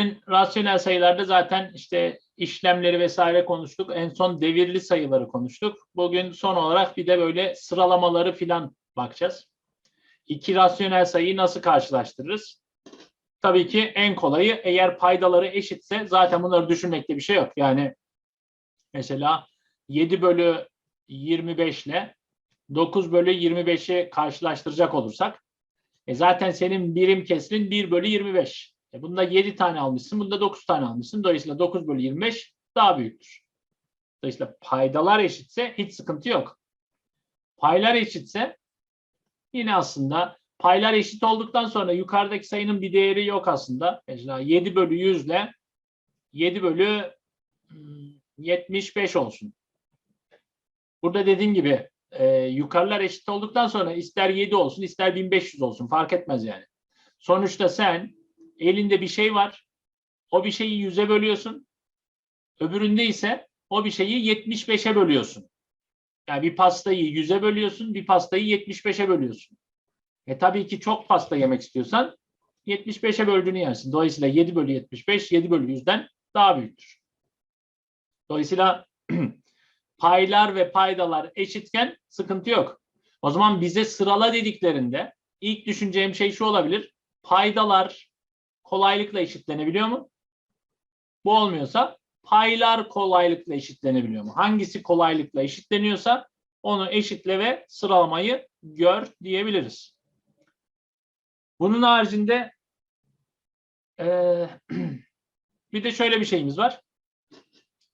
Dün rasyonel sayılarda zaten işte işlemleri vesaire konuştuk. En son devirli sayıları konuştuk. Bugün son olarak bir de böyle sıralamaları filan bakacağız. İki rasyonel sayıyı nasıl karşılaştırırız? Tabii ki en kolayı eğer paydaları eşitse zaten bunları düşünmekte bir şey yok. Yani mesela 7 bölü 25 ile 9 bölü 25'i karşılaştıracak olursak e zaten senin birim kesrin 1 bölü 25. E bunda 7 tane almışsın, bunda 9 tane almışsın. Dolayısıyla 9 bölü 25 daha büyüktür. Dolayısıyla paydalar eşitse hiç sıkıntı yok. Paylar eşitse yine aslında paylar eşit olduktan sonra yukarıdaki sayının bir değeri yok aslında. Mesela 7 bölü 100 ile 7 bölü hmm, 75 olsun. Burada dediğim gibi e, yukarılar eşit olduktan sonra ister 7 olsun ister 1500 olsun fark etmez yani. Sonuçta sen elinde bir şey var. O bir şeyi 100'e bölüyorsun. Öbüründe ise o bir şeyi 75'e bölüyorsun. Yani bir pastayı 100'e bölüyorsun, bir pastayı 75'e bölüyorsun. E tabii ki çok pasta yemek istiyorsan 75'e böldüğünü yersin. Dolayısıyla 7 bölü 75, 7 bölü 100'den daha büyüktür. Dolayısıyla paylar ve paydalar eşitken sıkıntı yok. O zaman bize sırala dediklerinde ilk düşüneceğim şey şu olabilir. Paydalar kolaylıkla eşitlenebiliyor mu? Bu olmuyorsa paylar kolaylıkla eşitlenebiliyor mu? Hangisi kolaylıkla eşitleniyorsa onu eşitle ve sıralamayı gör diyebiliriz. Bunun haricinde eee, bir de şöyle bir şeyimiz var.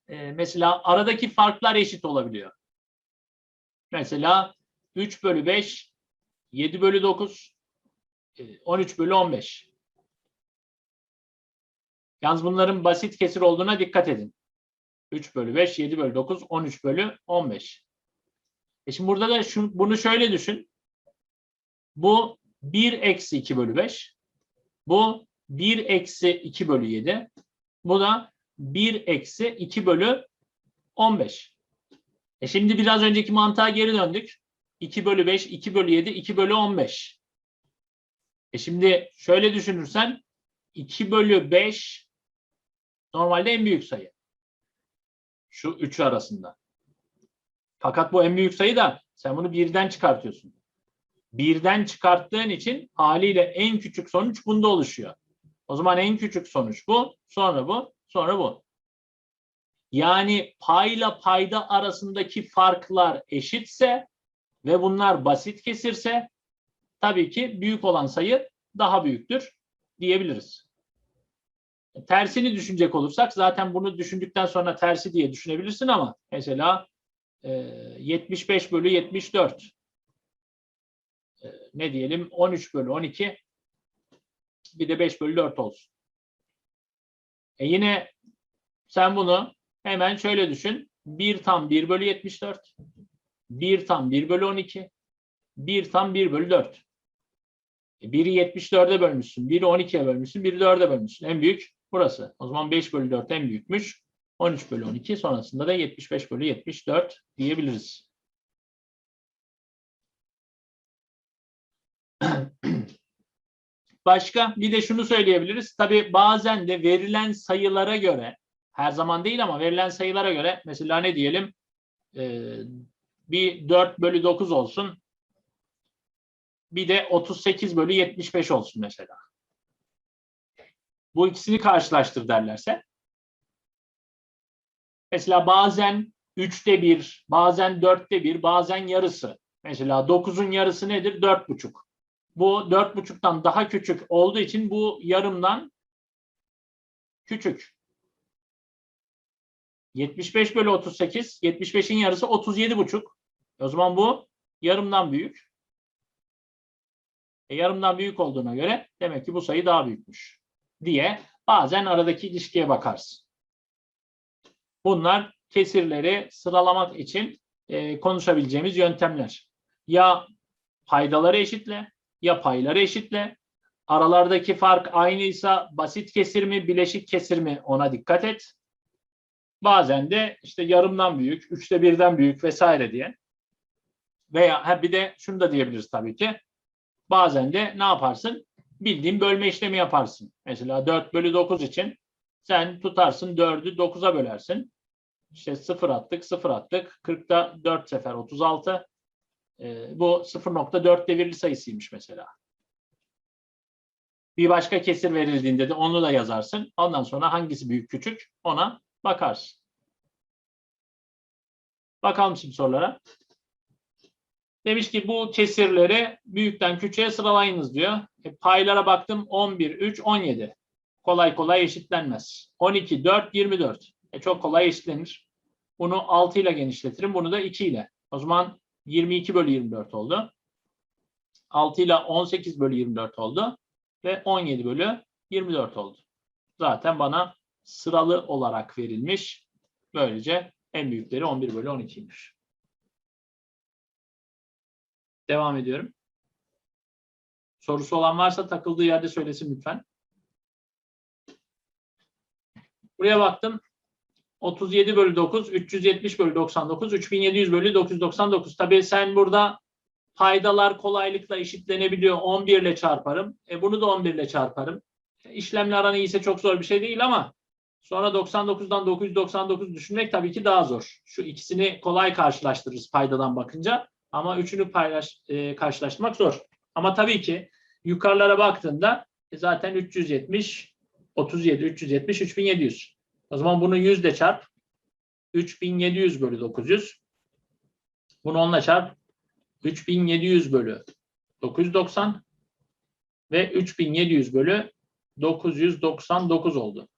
Eee, mesela aradaki farklar eşit olabiliyor. Mesela 3 bölü 5, 7 bölü 9, e, 13 bölü 15. Yalnız bunların basit kesir olduğuna dikkat edin. 3 bölü 5, 7 bölü 9, 13 bölü 15. E şimdi burada da şu, bunu şöyle düşün. Bu 1 eksi 2 bölü 5. Bu 1 eksi 2 bölü 7. Bu da 1 eksi 2 bölü 15. E şimdi biraz önceki mantığa geri döndük. 2 bölü 5, 2 bölü 7, 2 bölü 15. E şimdi şöyle düşünürsen 2 bölü 5 normalde en büyük sayı. Şu üçü arasında. Fakat bu en büyük sayı da sen bunu birden çıkartıyorsun. Birden çıkarttığın için haliyle en küçük sonuç bunda oluşuyor. O zaman en küçük sonuç bu, sonra bu, sonra bu. Yani payla payda arasındaki farklar eşitse ve bunlar basit kesirse tabii ki büyük olan sayı daha büyüktür diyebiliriz. Tersini düşünecek olursak zaten bunu düşündükten sonra tersi diye düşünebilirsin ama mesela e, 75 bölü 74 e, ne diyelim 13 bölü 12 bir de 5 bölü 4 olsun. E yine sen bunu hemen şöyle düşün. 1 tam 1 bölü 74 1 tam 1 bölü 12 1 tam 1 bölü 4 biri 74'e bölmüşsün, biri 12'ye bölmüşsün, biri 4'e bölmüşsün. En büyük burası. O zaman 5 bölü 4 en büyükmüş. 13 bölü 12 sonrasında da 75 bölü 74 diyebiliriz. Başka bir de şunu söyleyebiliriz. Tabii bazen de verilen sayılara göre her zaman değil ama verilen sayılara göre mesela ne diyelim ee, bir 4 bölü 9 olsun bir de 38 bölü 75 olsun mesela. Bu ikisini karşılaştır derlerse. Mesela bazen 3'te 1, bazen 4'te 1, bazen yarısı. Mesela 9'un yarısı nedir? 4,5. Bu 4,5'tan daha küçük olduğu için bu yarımdan küçük. 75 bölü 38, 75'in yarısı 37,5. O zaman bu yarımdan büyük. E, yarımdan büyük olduğuna göre demek ki bu sayı daha büyükmüş diye bazen aradaki ilişkiye bakarsın. Bunlar kesirleri sıralamak için e, konuşabileceğimiz yöntemler. Ya paydaları eşitle ya payları eşitle. Aralardaki fark aynıysa basit kesir mi, bileşik kesir mi ona dikkat et. Bazen de işte yarımdan büyük, üçte birden büyük vesaire diye. Veya ha bir de şunu da diyebiliriz tabii ki. Bazen de ne yaparsın? Bildiğin bölme işlemi yaparsın. Mesela 4 bölü 9 için sen tutarsın 4'ü 9'a bölersin. İşte 0 attık, 0 attık. 40'ta 4 sefer 36. Ee, bu 0.4 devirli sayısıymış mesela. Bir başka kesir verildiğinde de onu da yazarsın. Ondan sonra hangisi büyük küçük ona bakarsın. Bakalım şimdi sorulara. Demiş ki bu kesirleri büyükten küçüğe sıralayınız diyor. E, paylara baktım 11, 3, 17. Kolay kolay eşitlenmez. 12, 4, 24. E, çok kolay eşitlenir. Bunu 6 ile genişletirim. Bunu da 2 ile. O zaman 22 bölü 24 oldu. 6 ile 18 bölü 24 oldu. Ve 17 bölü 24 oldu. Zaten bana sıralı olarak verilmiş. Böylece en büyükleri 11 bölü 12'ymiş. Devam ediyorum. Sorusu olan varsa takıldığı yerde söylesin lütfen. Buraya baktım. 37 bölü 9, 370 bölü 99, 3700 bölü 999. Tabii sen burada paydalar kolaylıkla eşitlenebiliyor. 11 ile çarparım. E bunu da 11 ile çarparım. E, İşlemle aran iyiyse çok zor bir şey değil ama sonra 99'dan 999 düşünmek tabii ki daha zor. Şu ikisini kolay karşılaştırırız paydadan bakınca. Ama üçünü paylaş, e, karşılaştırmak zor. Ama tabii ki yukarılara baktığında e, zaten 370, 37, 370, 3700. O zaman bunu 100 ile çarp. 3700 bölü 900. Bunu 10 ile çarp. 3700 bölü 990 ve 3700 bölü 999 oldu.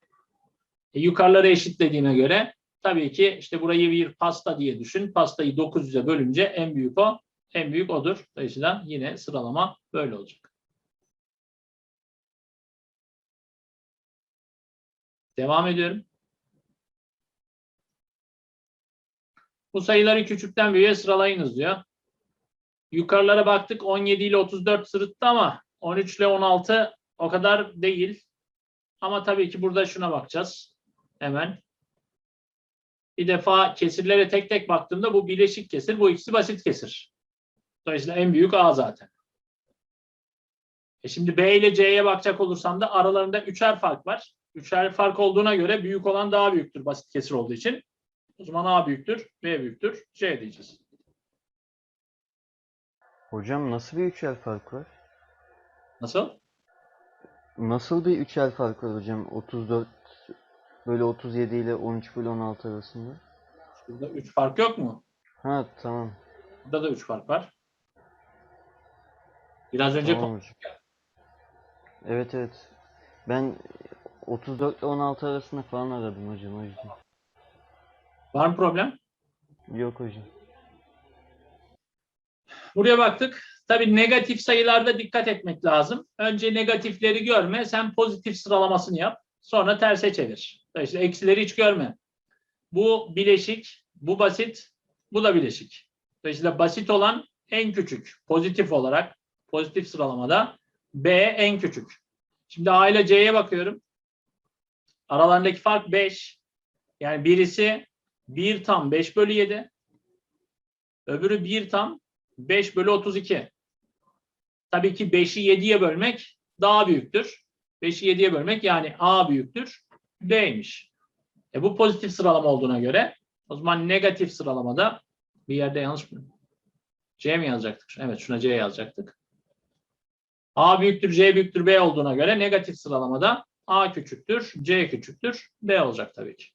E, yukarıları eşitlediğine göre tabii ki işte burayı bir pasta diye düşün. Pastayı 900'e bölünce en büyük o, en büyük odur. Dolayısıyla yine sıralama böyle olacak. Devam ediyorum. Bu sayıları küçükten büyüğe sıralayınız diyor. Yukarılara baktık 17 ile 34 sırıttı ama 13 ile 16 o kadar değil. Ama tabii ki burada şuna bakacağız. Hemen. Bir defa kesirlere tek tek baktığımda bu bileşik kesir, bu ikisi basit kesir. Dolayısıyla en büyük A zaten. E şimdi B ile C'ye bakacak olursam da aralarında üçer fark var. Üçer fark olduğuna göre büyük olan daha büyüktür basit kesir olduğu için. O zaman A büyüktür, B büyüktür, C diyeceğiz. Hocam nasıl bir üçel fark var? Nasıl? Nasıl bir üçel fark var hocam? 34 bölü 37 ile 13 bölü 16 arasında. Burada üç fark yok mu? Ha tamam. Burada da üç fark var. Biraz önce Tamam konuştuk. hocam. Evet evet. Ben 34 ile 16 arasında falan aradım hocam o yüzden. Var mı problem? Yok hocam. Buraya baktık. Tabii negatif sayılarda dikkat etmek lazım. Önce negatifleri görme, sen pozitif sıralamasını yap. Sonra terse çevir. Dolayısıyla eksileri hiç görme. Bu bileşik, bu basit, bu da bileşik. Dolayısıyla basit olan en küçük, pozitif olarak, pozitif sıralamada B en küçük. Şimdi A ile C'ye bakıyorum. Aralarındaki fark 5. Yani birisi 1 tam 5 bölü 7. Öbürü 1 tam 5 bölü 32. Tabii ki 5'i 7'ye bölmek daha büyüktür. 5'i 7'ye bölmek yani A büyüktür. B'ymiş. E bu pozitif sıralama olduğuna göre o zaman negatif sıralamada bir yerde yanlış mı? C mi yazacaktık? Evet şuna C yazacaktık. A büyüktür, C büyüktür, B olduğuna göre negatif sıralamada A küçüktür, C küçüktür, B olacak tabii ki.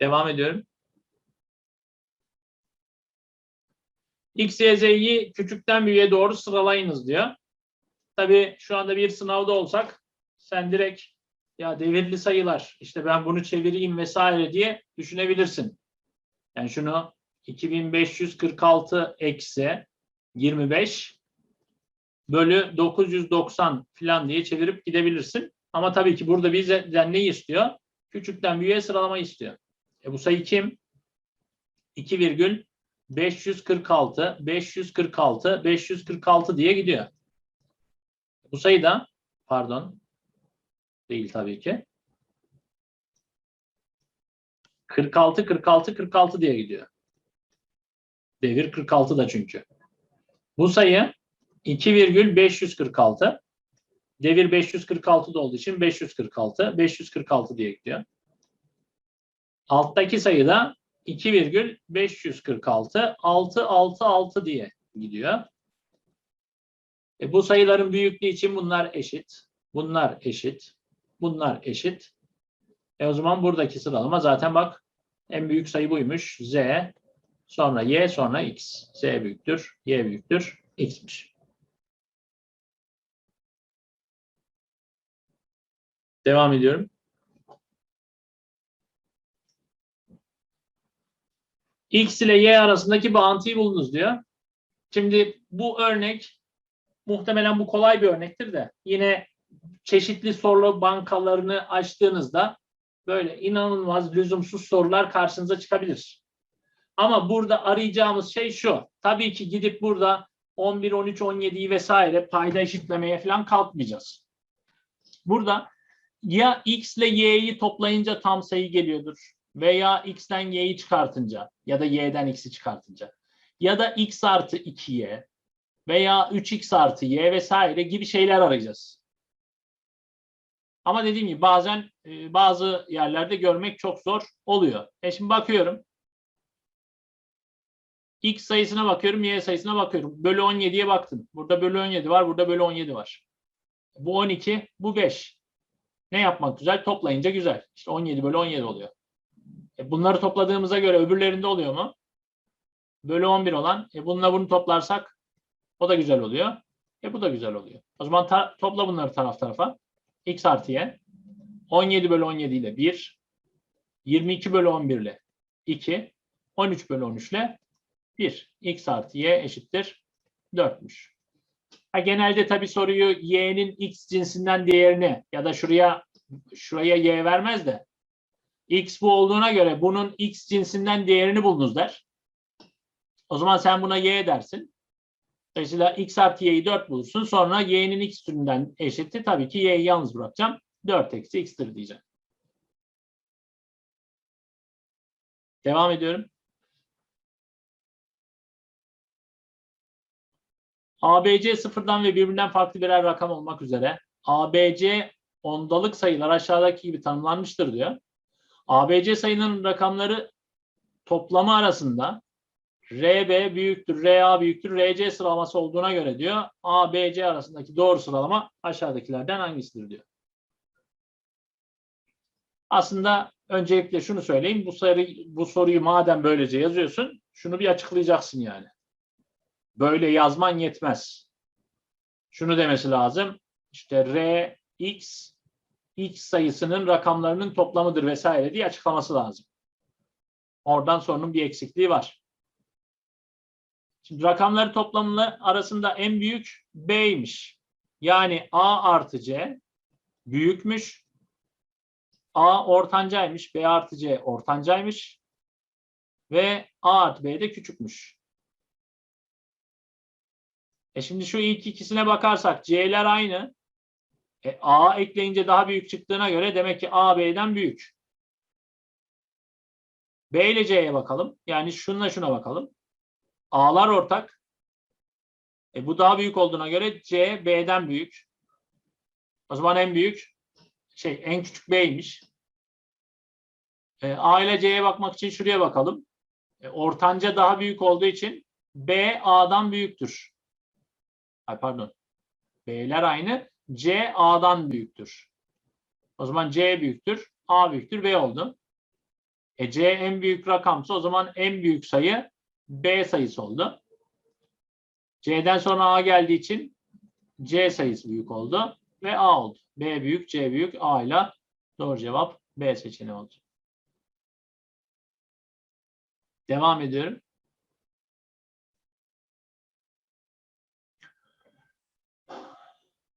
Devam ediyorum. X, Y, Z'yi küçükten büyüğe doğru sıralayınız diyor. Tabii şu anda bir sınavda olsak sen direkt ya devirli sayılar işte ben bunu çevireyim vesaire diye düşünebilirsin. Yani şunu 2546 eksi 25 bölü 990 falan diye çevirip gidebilirsin. Ama tabii ki burada bizden ne istiyor? Küçükten büyüğe sıralama istiyor. E bu sayı kim? 2 virgül 546, 546, 546 diye gidiyor. Bu sayı da pardon değil tabii ki. 46, 46, 46 diye gidiyor. Devir 46 da çünkü. Bu sayı 2,546. Devir 546 da olduğu için 546. 546 diye gidiyor. Alttaki sayı da 2,546 666 diye gidiyor. E, bu sayıların büyüklüğü için bunlar eşit. Bunlar eşit. Bunlar eşit. E o zaman buradaki sıralama zaten bak en büyük sayı buymuş. Z sonra Y sonra X. Z büyüktür. Y büyüktür. X'miş. Devam ediyorum. X ile Y arasındaki bağıntıyı bulunuz diyor. Şimdi bu örnek muhtemelen bu kolay bir örnektir de yine çeşitli soru bankalarını açtığınızda böyle inanılmaz lüzumsuz sorular karşınıza çıkabilir. Ama burada arayacağımız şey şu. Tabii ki gidip burada 11, 13, 17'yi vesaire payda eşitlemeye falan kalkmayacağız. Burada ya x ile y'yi toplayınca tam sayı geliyordur veya x'ten y'yi çıkartınca ya da y'den x'i çıkartınca ya da x artı 2y veya 3x artı y vesaire gibi şeyler arayacağız. Ama dediğim gibi bazen e, bazı yerlerde görmek çok zor oluyor. E şimdi bakıyorum. X sayısına bakıyorum, Y sayısına bakıyorum. Bölü 17'ye baktım. Burada bölü 17 var, burada bölü 17 var. Bu 12, bu 5. Ne yapmak güzel? Toplayınca güzel. İşte 17 bölü 17 oluyor. E bunları topladığımıza göre öbürlerinde oluyor mu? Bölü 11 olan. E bununla bunu toplarsak o da güzel oluyor. E bu da güzel oluyor. O zaman ta- topla bunları taraf tarafa. X artı Y. 17 bölü 17 ile 1. 22 bölü 11 ile 2. 13 bölü 13 ile 1. X artı Y eşittir 4'müş. Ha, genelde tabi soruyu y'nin x cinsinden değerini ya da şuraya şuraya y vermez de x bu olduğuna göre bunun x cinsinden değerini bulunuz der. O zaman sen buna y dersin. Dolayısıyla x artı y'yi 4 bulursun. Sonra y'nin x türünden eşitti. Tabii ki y'yi yalnız bırakacağım. 4 eksi x'tir diyeceğim. Devam ediyorum. ABC sıfırdan ve birbirinden farklı birer rakam olmak üzere ABC ondalık sayılar aşağıdaki gibi tanımlanmıştır diyor. ABC sayının rakamları toplamı arasında RB büyüktür, RA büyüktür, RC sıralaması olduğuna göre diyor. ABC arasındaki doğru sıralama aşağıdakilerden hangisidir diyor. Aslında öncelikle şunu söyleyeyim. Bu, soru, bu soruyu madem böylece yazıyorsun, şunu bir açıklayacaksın yani. Böyle yazman yetmez. Şunu demesi lazım. İşte R, X, X sayısının rakamlarının toplamıdır vesaire diye açıklaması lazım. Oradan sorunun bir eksikliği var. Şimdi rakamları toplamı arasında en büyük B'ymiş. Yani A artı C büyükmüş. A ortancaymış. B artı C ortancaymış. Ve A artı B de küçükmüş. E şimdi şu ilk ikisine bakarsak C'ler aynı. E, A ekleyince daha büyük çıktığına göre demek ki A B'den büyük. B ile C'ye bakalım. Yani şununla şuna bakalım. A'lar ortak. E, bu daha büyük olduğuna göre C B'den büyük. O zaman en büyük şey en küçük B'ymiş. E, A ile C'ye bakmak için şuraya bakalım. E, ortanca daha büyük olduğu için B A'dan büyüktür. Ay pardon. B'ler aynı. C A'dan büyüktür. O zaman C büyüktür. A büyüktür. B oldu. E C en büyük rakamsa o zaman en büyük sayı B sayısı oldu. C'den sonra A geldiği için C sayısı büyük oldu ve A oldu. B büyük, C büyük, A ile doğru cevap B seçeneği oldu. Devam ediyorum.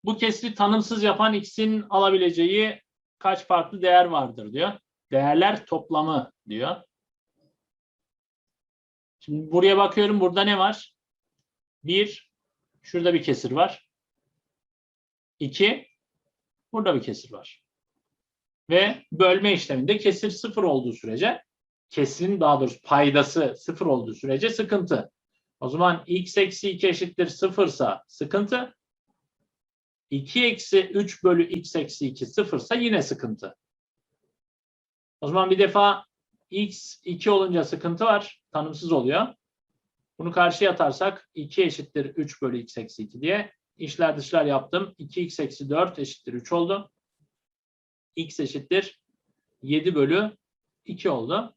Bu kesri tanımsız yapan x'in alabileceği kaç farklı değer vardır diyor. Değerler toplamı diyor. Şimdi buraya bakıyorum. Burada ne var? Bir, şurada bir kesir var. İki, burada bir kesir var. Ve bölme işleminde kesir sıfır olduğu sürece, kesirin daha doğrusu paydası sıfır olduğu sürece sıkıntı. O zaman x eksi 2 eşittir 0 ise sıkıntı. 2 eksi 3 bölü x eksi 2 0 ise yine sıkıntı. O zaman bir defa x 2 olunca sıkıntı var. Tanımsız oluyor. Bunu karşıya atarsak 2 eşittir 3 bölü x eksi 2 diye işler dışlar yaptım. 2x eksi 4 eşittir 3 oldu. x eşittir 7 bölü 2 oldu.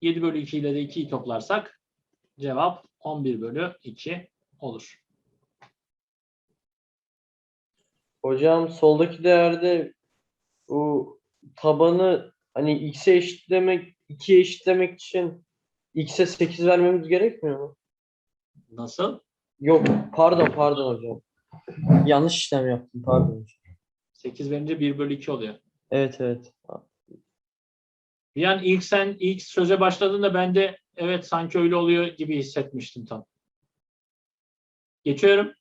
7 bölü 2 ile de 2'yi toplarsak cevap 11 bölü 2 olur. Hocam soldaki değerde bu tabanı hani x'e eşitlemek, 2'ye eşitlemek için x'e 8 vermemiz gerekmiyor mu? Nasıl? Yok, pardon pardon hocam. Yanlış işlem yaptım, pardon hocam. 8 verince 1 bölü 2 oluyor. Evet evet. An ilk sen ilk söze başladığında ben de evet sanki öyle oluyor gibi hissetmiştim tam. Geçiyorum.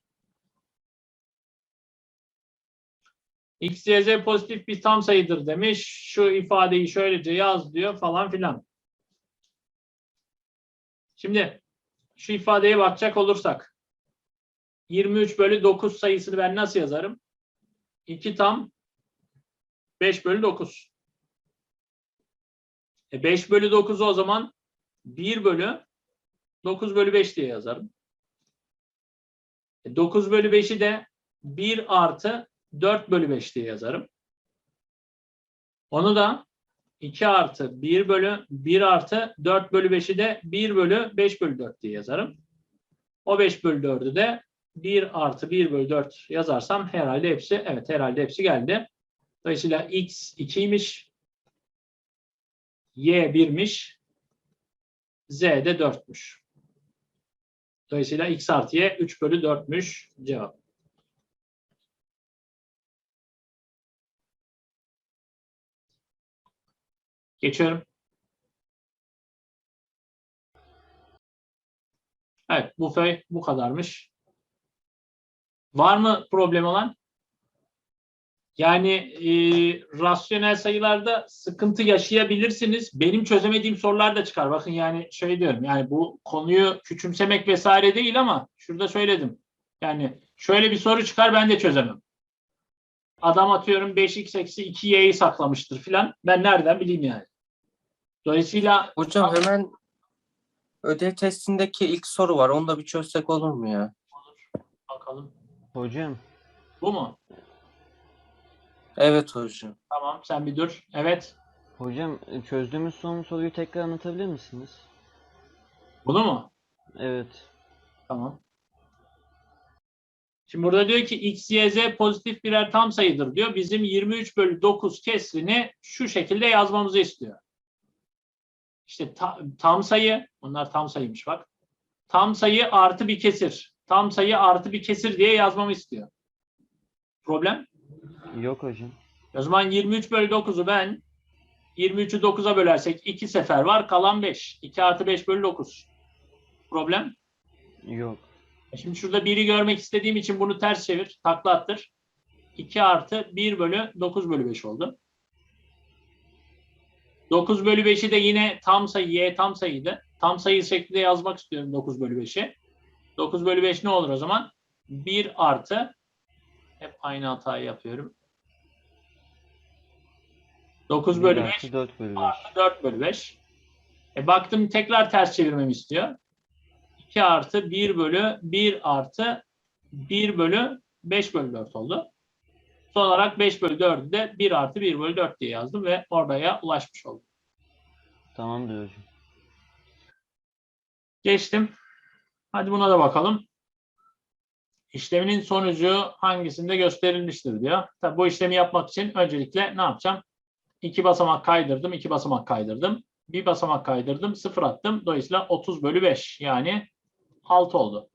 X, Y, Z pozitif bir tam sayıdır demiş. Şu ifadeyi şöylece yaz diyor falan filan. Şimdi şu ifadeye bakacak olursak 23 bölü 9 sayısını ben nasıl yazarım? 2 tam 5 bölü 9. E 5 bölü 9'u o zaman 1 bölü 9 bölü 5 diye yazarım. E 9 bölü 5'i de 1 artı 4 bölü 5 diye yazarım. Onu da 2 artı 1 bölü 1 artı 4 bölü 5'i de 1 bölü 5 bölü 4 diye yazarım. O 5 bölü 4'ü de 1 artı 1 bölü 4 yazarsam herhalde hepsi evet herhalde hepsi geldi. Dolayısıyla x 2'ymiş. Y 1'miş. Z de 4'müş. Dolayısıyla x artı y 3 bölü 4'müş cevap. Geçiyorum. Evet bu fey bu kadarmış. Var mı problem olan? Yani e, rasyonel sayılarda sıkıntı yaşayabilirsiniz. Benim çözemediğim sorular da çıkar. Bakın yani şey diyorum yani bu konuyu küçümsemek vesaire değil ama şurada söyledim. Yani şöyle bir soru çıkar ben de çözemem. Adam atıyorum 5x eksi 2y'yi saklamıştır filan. Ben nereden bileyim yani. Dolayısıyla Hocam hemen ödev testindeki ilk soru var. Onu da bir çözsek olur mu ya? bakalım. Hocam Bu mu? Evet hocam. Tamam sen bir dur. Evet. hocam çözdüğümüz son soruyu tekrar anlatabilir misiniz? Bunu mu? Evet. Tamam. Şimdi burada diyor ki x, y, z pozitif birer tam sayıdır diyor. Bizim 23 bölü 9 kesrini şu şekilde yazmamızı istiyor. İşte ta- tam sayı, bunlar tam sayıymış bak. Tam sayı artı bir kesir. Tam sayı artı bir kesir diye yazmamı istiyor. Problem? Yok hocam. O zaman 23 bölü 9'u ben 23'ü 9'a bölersek 2 sefer var kalan 5. 2 artı 5 bölü 9. Problem? Yok. E Şimdi şurada 1'i görmek istediğim için bunu ters çevir. Takla attır. 2 artı 1 bölü 9 bölü 5 oldu. 9 bölü 5'i de yine tam sayı y tam sayıydı. Tam sayı şeklinde yazmak istiyorum 9 bölü 5'i. 9 bölü 5 ne olur o zaman? 1 artı hep aynı hatayı yapıyorum. 9 bölü 5 artı 4 bölü 5. artı 4 bölü 5. E baktım tekrar ters çevirmemi istiyor. 2 artı 1 bölü 1 artı 1 bölü 5 bölü 4 oldu. Son olarak 5 bölü 4'ü de 1 artı 1 bölü 4 diye yazdım ve oraya ulaşmış oldum. Tamamdır hocam. Geçtim. Hadi buna da bakalım. İşleminin sonucu hangisinde gösterilmiştir diyor. Tabii bu işlemi yapmak için öncelikle ne yapacağım? İki basamak kaydırdım, iki basamak kaydırdım. Bir basamak kaydırdım, sıfır attım. Dolayısıyla 30 bölü 5 yani 6 oldu.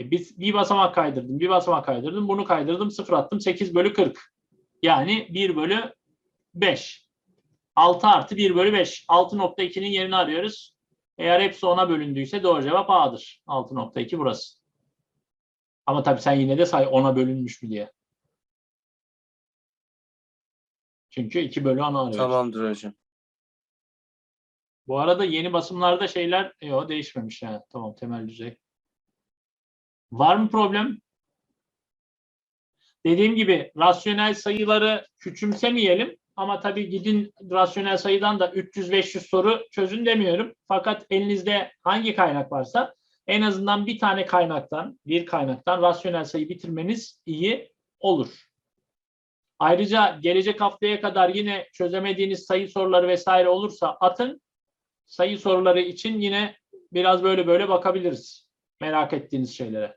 E bir, bir basamak kaydırdım, bir basamak kaydırdım. Bunu kaydırdım, sıfır attım. 8 bölü 40. Yani 1 bölü 5. 6 artı 1 bölü 5. 6.2'nin yerini arıyoruz. Eğer hepsi ona bölündüyse doğru cevap A'dır. 6.2 burası. Ama tabii sen yine de say ona bölünmüş mü diye. Çünkü 2 bölü ana arıyoruz. Tamamdır hocam. Bu arada yeni basımlarda şeyler yok değişmemiş yani. Tamam temel düzey. Var mı problem? Dediğim gibi rasyonel sayıları küçümsemeyelim ama tabii gidin rasyonel sayıdan da 300-500 soru çözün demiyorum. Fakat elinizde hangi kaynak varsa en azından bir tane kaynaktan, bir kaynaktan rasyonel sayı bitirmeniz iyi olur. Ayrıca gelecek haftaya kadar yine çözemediğiniz sayı soruları vesaire olursa atın. Sayı soruları için yine biraz böyle böyle bakabiliriz merak ettiğiniz şeylere.